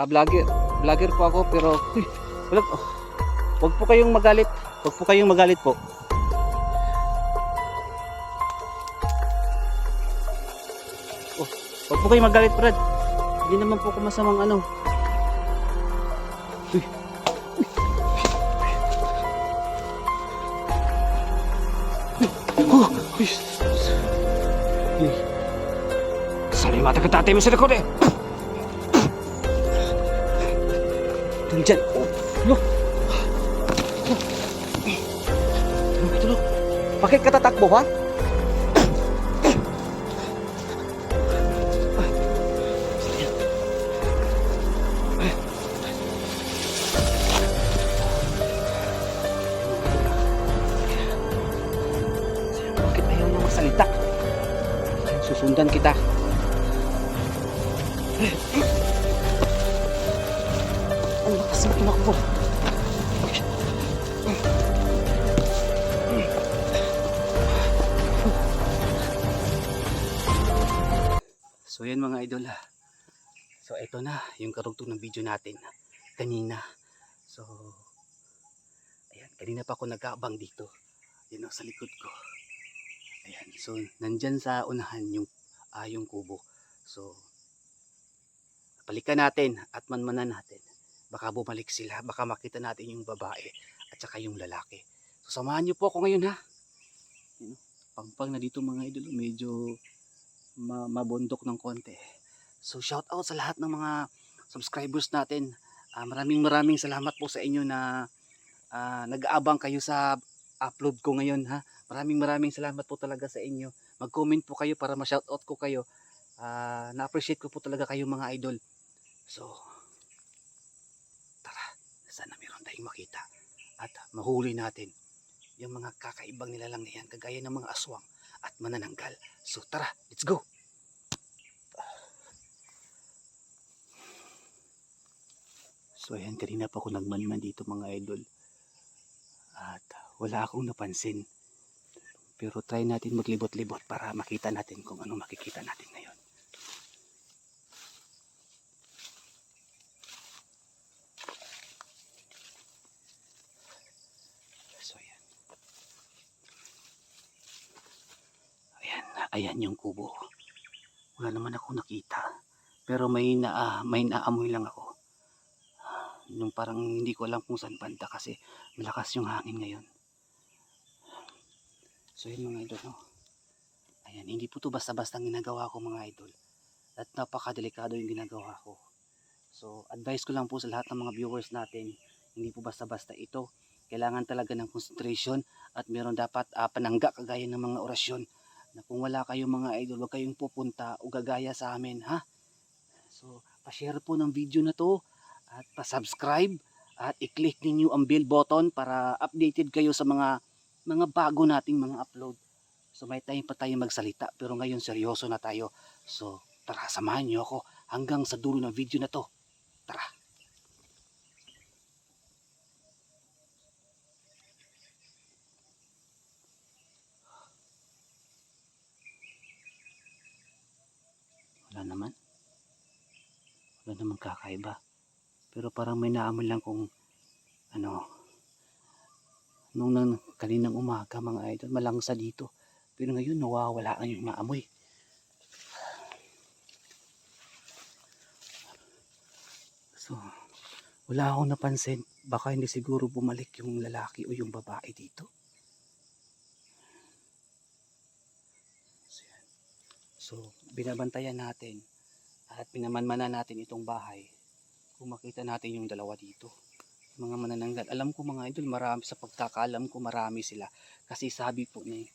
Ah, vlogger. Vlogger po ako pero wala oh, Wag po kayong magalit. Wag po kayong magalit po. Oh, wag po kayong magalit, Brad. Hindi naman po ako masamang ano. Uy. Oh. Salimata ka tatay mo sa likod eh. Nandyan. Oh, lo. Tulog, tulog. Bakit ka tatakbo, ha? Bakit ayaw niya magsalita? Susundan kita. So yan mga idol ha. So ito na yung karugtong ng video natin kanina. So ayan, kanina pa ako nag-aabang dito. Yan sa likod ko. Ayan, so nandyan sa unahan yung, ah, yung kubo. So balikan natin at manmanan natin. Baka bumalik sila, baka makita natin yung babae at saka yung lalaki. So samahan niyo po ako ngayon ha. O, pangpang na dito mga idol, medyo ma- mabundok ng konti. So shout out sa lahat ng mga subscribers natin. Ah, maraming maraming salamat po sa inyo na ah, nag-aabang kayo sa upload ko ngayon ha. Maraming maraming salamat po talaga sa inyo. Mag-comment po kayo para ma-shout out ko kayo. Ah, na-appreciate ko po talaga kayo mga idol. So tara, tayong makita at mahuli natin yung mga kakaibang nilalang na yan kagaya ng mga aswang at manananggal. So tara, let's go! So ayan, kanina pa ako nagmanman dito mga idol. At wala akong napansin. Pero try natin maglibot-libot para makita natin kung ano makikita natin ngayon. So ayan. Ayan, yung kubo. Wala naman ako nakita. Pero may na may naamoy lang ako. Yung parang hindi ko alam kung saan banda kasi malakas yung hangin ngayon. So yun mga idol, no? Ayan, hindi po to basta-basta ginagawa ko mga idol. At napakadelikado yung ginagawa ko. So, advice ko lang po sa lahat ng mga viewers natin, hindi po basta-basta ito. Kailangan talaga ng concentration at meron dapat ah, panangga kagaya ng mga orasyon na kung wala kayong mga idol, huwag kayong pupunta o gagaya sa amin, ha? So, pa-share po ng video na to at pa-subscribe at i-click ninyo ang bell button para updated kayo sa mga mga bago nating mga upload. So may time pa tayo magsalita pero ngayon seryoso na tayo. So tara samahan niyo ako hanggang sa dulo ng video na to. Tara. Wala naman. Wala naman kakaiba. Pero parang may naamoy lang kung ano nung nang kaninang umaga mga idol malangsa dito pero ngayon nawawala na yung maamoy so wala akong napansin baka hindi siguro bumalik yung lalaki o yung babae dito so, yan. so binabantayan natin at pinamanmanan natin itong bahay kung makita natin yung dalawa dito mga manananggal. Alam ko mga idol, marami sa pagkakaalam ko marami sila. Kasi sabi po ni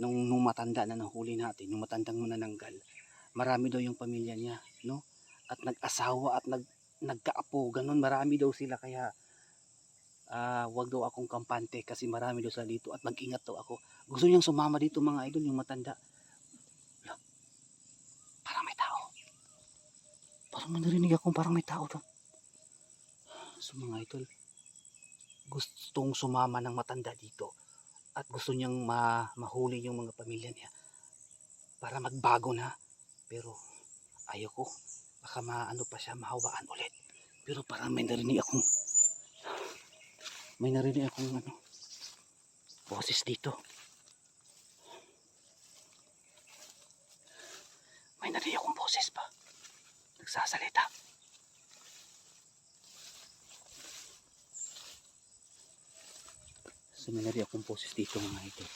nung, nung matanda na nahuli natin, nung matandang manananggal, marami daw yung pamilya niya, no? At nag-asawa at nag nagkaapo, ganun marami daw sila kaya ah wag daw akong kampante kasi marami daw sila dito at mag-ingat daw ako. Gusto niyang sumama dito mga idol, yung matanda. Parang may tao. Parang may narinig akong parang may tao doon. So mga idol, gustong sumama ng matanda dito at gusto niyang ma mahuli yung mga pamilya niya para magbago na. Pero ayoko, baka maano pa siya mahawaan ulit. Pero parang may narinig akong may narinig akong ano boses dito. May narinig akong boses pa. Nagsasalita. So may narinig akong boses dito mga ito.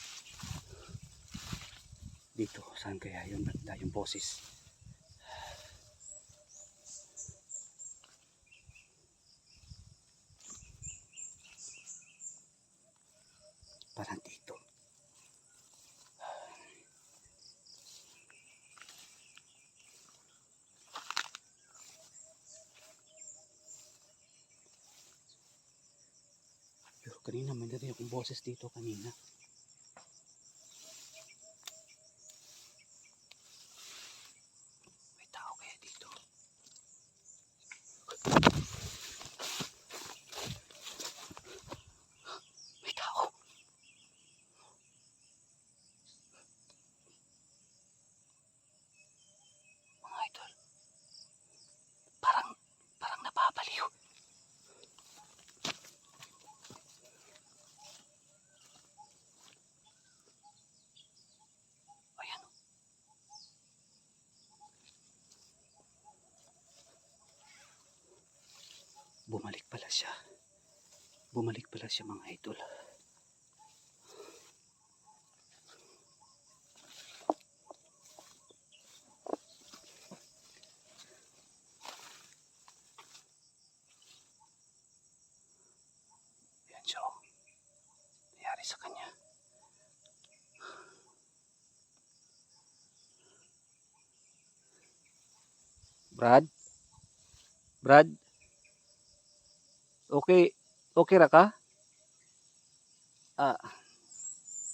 Dito, saan kaya yung banda, yung boses? Parang dito. Pero kanina may narinig akong boses dito kanina. May tao kaya dito? May tao. Mga idol. Parang, parang napapaliw. Ayan. oh. Bumalik pala siya. Bumalik pala siya mga idol. Yan siya oh. Sa kanya. Brad? Brad? Okay, okay ra ka? Ah,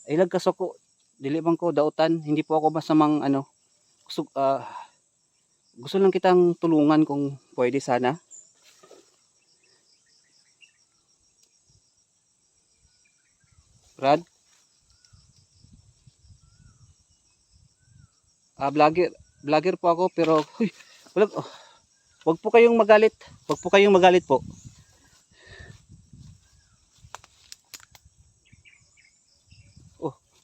ilag kaso ko, dili man ko dautan, hindi po ako masamang ano, gusto, ah, gusto lang kitang tulungan kung pwede sana. Brad? Ah, vlogger, vlogger po ako pero, huy, wala, oh, wag po kayong magalit, wag po kayong magalit po.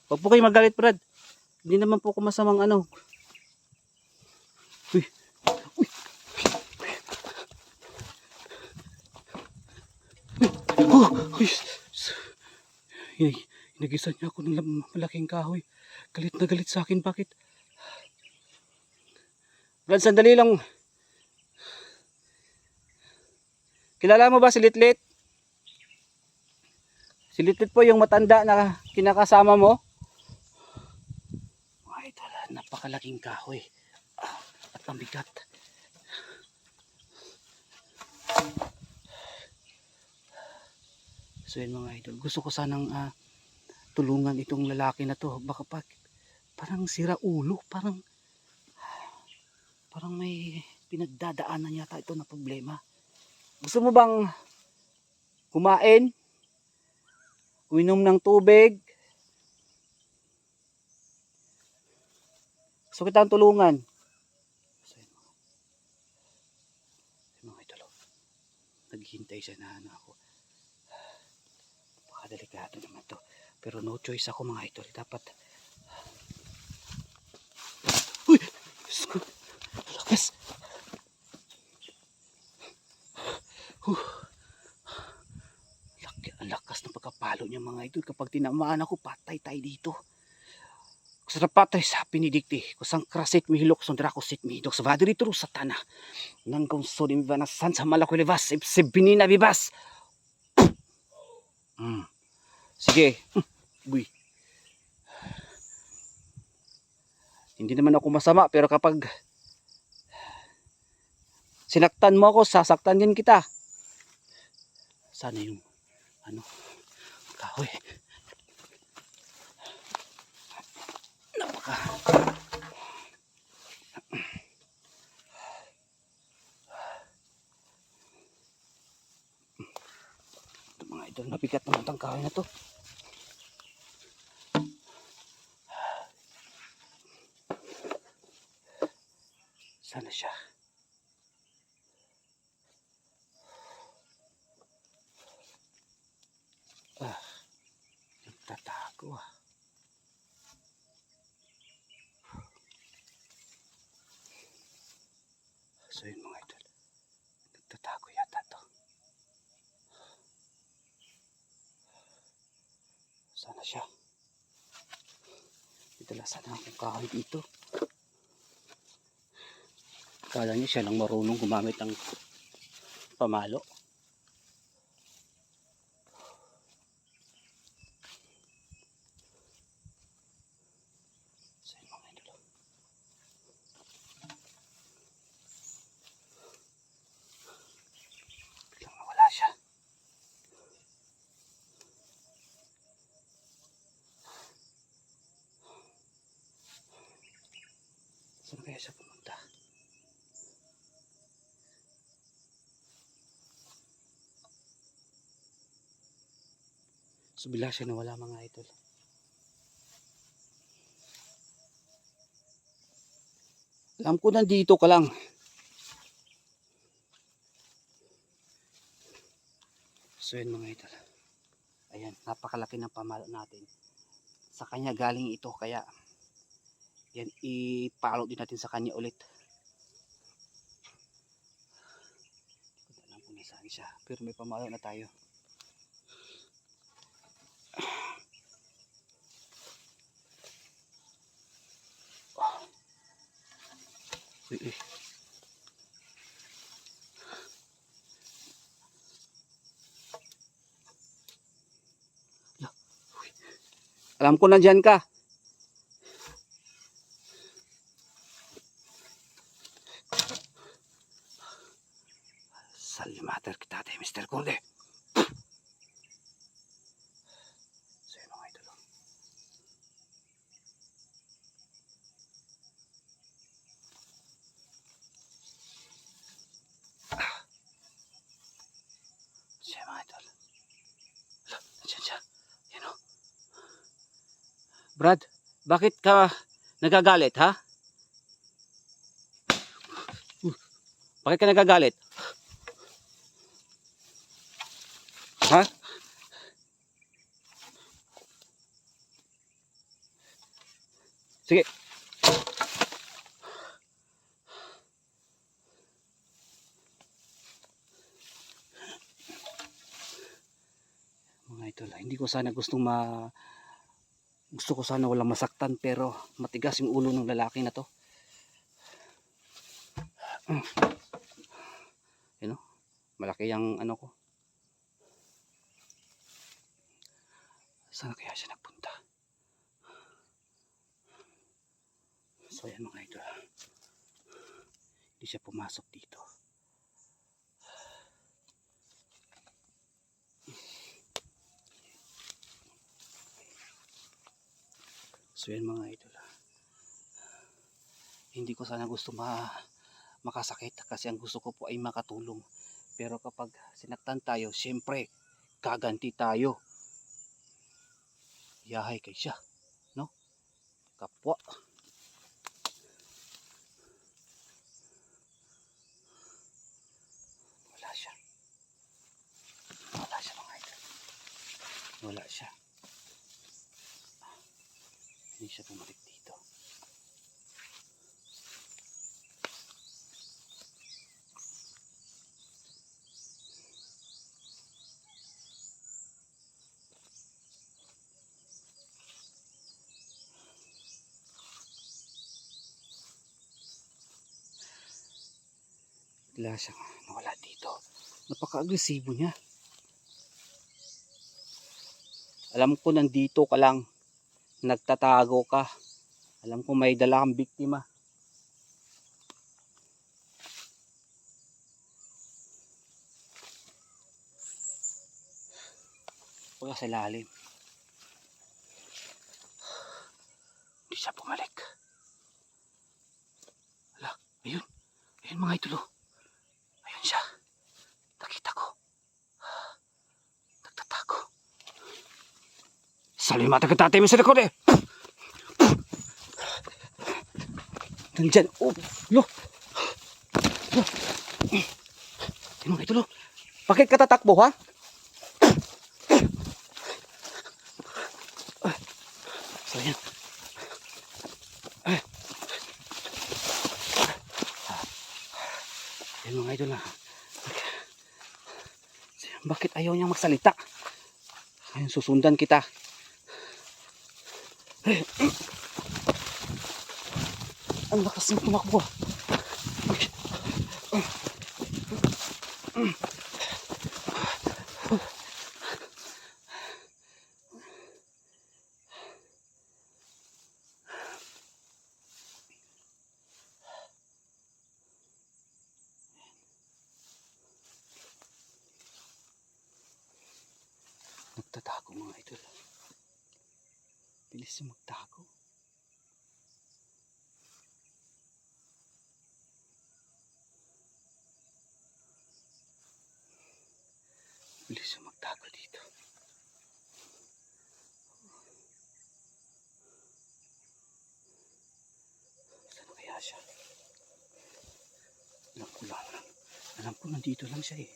Huwag po kayo magalit, Brad. Hindi naman po ako masamang ano. Uy. Uy. Oh, uy. Inag inagisan niya ako ng malaking kahoy. Galit na galit sa akin. Bakit? Brad, sandali lang. Kilala mo ba si Litlit? Si Litlit po yung matanda na kinakasama mo. Napakalaking kahoy. Ah, at ang bigat. So yun mga idol, gusto ko sanang ah, tulungan itong lalaki na to. Baka pa, parang sira ulo, parang parang may pinagdadaanan yata ito na problema. Gusto mo bang kumain? Uminom ng tubig? Gusto kitang tulungan. So, mga, yun, mga idol. oh. Naghihintay siya na ano ako. Napakadelikado naman to. Pero no choice ako mga idol. Dapat. Uy! Lakas. Huh. Ang lakas ng pagkapalo niya mga idol. Kapag tinamaan ako, patay tayo dito. Sa pinidikti. Kusang krasit mi hilok son drako sit mi hidok sa vadiri turu sa tana. Nang kung so di mi banasan sa malakoy libas. Sibini na bibas. Hmm. Sige. Uy. Hindi naman ako masama pero kapag sinaktan mo ako, sasaktan din kita. Sana yung ano, kahoy. Napaka. Ito mga idol, nabigat naman itong kahoy na to. Sana siya. ko ah. So yun mga idol. Nagtatago yata to. Sana siya. Dala sana akong kahoy dito. Kala niya siya lang marunong gumamit ng pamalo. So yun mga idol. Biglang nawala siya. Saan kaya siya pumunta? So bila siya nawala mga idol. Alam ko nandito ka lang. So yun mga idol. Ayan, napakalaki ng pamalo natin. Sa kanya galing ito kaya yan i-follow din natin sa kanya ulit. Hindi ko alam kung siya. Pero may pamalo na tayo. Uy, uy. Ala, uy. Alam ko nandyan ka. Salimater kita tayo, Mr. Corde. So yun mga idol. oh. Siya mga idol. Ala, nandiyan siya. Yan o. Brad, bakit ka nagagalit, ha? Bakit ka nagagalit? Ha? Sige. Mga idol, ah, hindi ko sana gustong ma gusto ko sana walang masaktan pero matigas yung ulo ng lalaki na to. You know, malaki yung ano ko. Saan kaya siya nagpunta? So yan mga idol. Hindi siya pumasok dito. So yan mga idol. Hindi ko sana gusto ma makasakit kasi ang gusto ko po ay makatulong. Pero kapag sinaktan tayo, siyempre, gaganti tayo. Yahay kay siya. No? Kapwa. Wala siya. Wala siya mga idol. Wala siya. Hindi siya bumalik dito. Bigla siyang nawala dito. Napaka-agresibo niya. Alam ko nandito ka lang. Nagtatago ka. Alam ko may dala kang biktima. Huwag ka sa lalim. Hindi siya bumalik. Ala, ayun. Ayun mga idolo. Salimata ka tatay mo sa likod eh. Oh, lo. Lo. Hindi mo ito, lo. Bakit ka tatakbo, ha? So, yan. Yan mga idol na. Bakit ayaw niyang magsalita? Ayun, susundan kita. Ang lakas ng tumakbo. Nagtatago mga idol. Bilis yung magtago. Bilis yung magtago dito. Saan kaya siya? Alam ko lang. Alam ko nandito lang siya eh.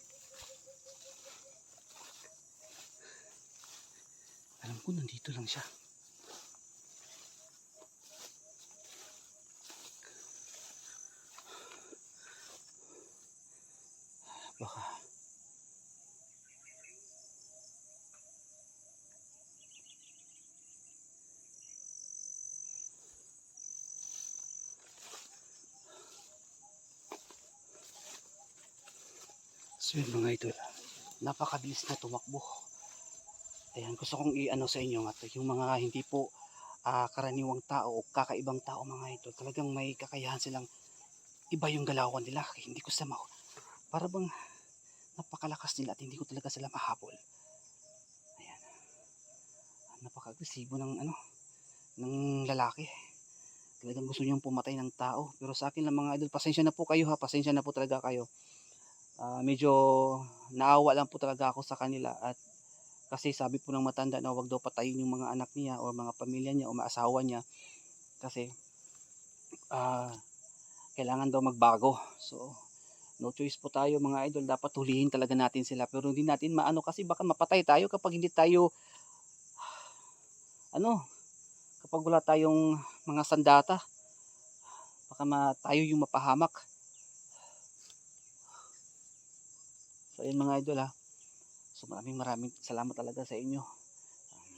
Alam ko nandito lang siya. So yun mga idol, napakabilis na tumakbo. Ayan, gusto kong i-ano sa inyo nga yung mga hindi po ah, karaniwang tao o kakaibang tao mga ito, talagang may kakayahan silang iba yung galawan nila. Hindi ko sa ma para bang napakalakas nila at hindi ko talaga sila mahabol. Ayan. Napaka-agresibo ng ano ng lalaki. Talagang gusto niyang pumatay ng tao. Pero sa akin lang mga idol, pasensya na po kayo ha. Pasensya na po talaga kayo. Ah, medyo naawa lang po talaga ako sa kanila at kasi sabi po ng matanda na wag daw patayin yung mga anak niya o mga pamilya niya o mga asawa niya kasi ah kailangan daw magbago. So, no choice po tayo mga idol. Dapat hulihin talaga natin sila. Pero hindi natin maano kasi baka mapatay tayo kapag hindi tayo ano kapag wala tayong mga sandata baka ma, tayo yung mapahamak. So, ayun mga idol ha. So maraming maraming salamat talaga sa inyo. Um,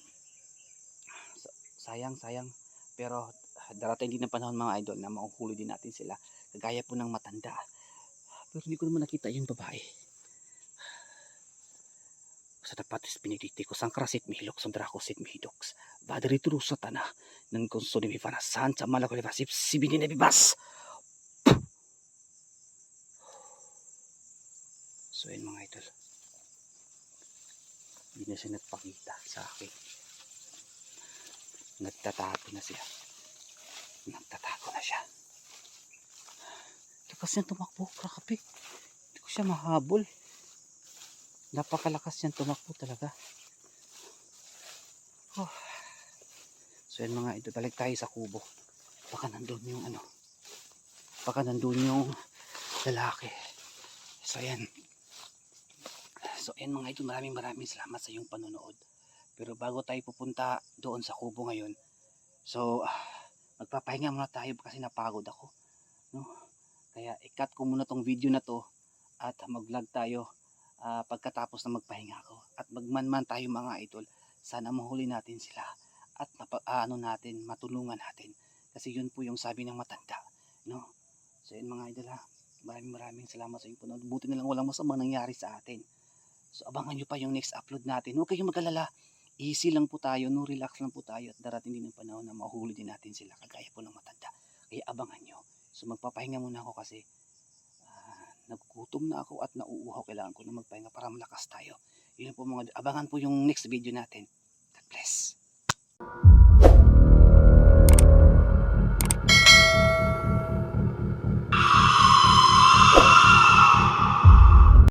sa- sayang, sayang. Pero darating din ang panahon mga idol na mahuhuli din natin sila. Kagaya po ng matanda. Pero hindi ko naman nakita yung babae. Sa tapat is piniditi ko sang krasit mihilok sa drako sit mihidoks. Badari turu sa tanah ng konso ni mifanasan sa malako ni vasip sibini na bibas. So yun mga idol hindi na siya nagpakita sa akin. Nagtatago na siya. Nagtatago na siya. Lakas niya tumakbo, grabe. Hindi ko siya mahabol. Napakalakas niya tumakbo talaga. Oh. So yan mga ito, balik tayo sa kubo. Baka nandun yung ano. Baka nandun yung lalaki. So yan, So ayan mga idol, maraming maraming salamat sa iyong panonood. Pero bago tayo pupunta doon sa kubo ngayon, so ah, magpapahinga muna tayo kasi napagod ako. No? Kaya ikat ko muna tong video na to at mag-vlog tayo ah, pagkatapos na magpahinga ako. At magmanman tayo mga idol, sana mahuli natin sila at mapa, ah, ano natin, matulungan natin. Kasi yun po yung sabi ng matanda. No? So yun mga idol ha, maraming maraming salamat sa inyong panonood. Buti na lang walang masamang nangyari sa atin. So abangan nyo pa yung next upload natin. Huwag kayong mag-alala. Easy lang po tayo, no relax lang po tayo at darating din ang panahon na mahuli din natin sila kagaya po ng matanda. Kaya abangan nyo. So magpapahinga muna ako kasi ah, nagugutom na ako at nauuhaw. Kailangan ko na magpahinga para malakas tayo. Yun po mga, abangan po yung next video natin. God bless.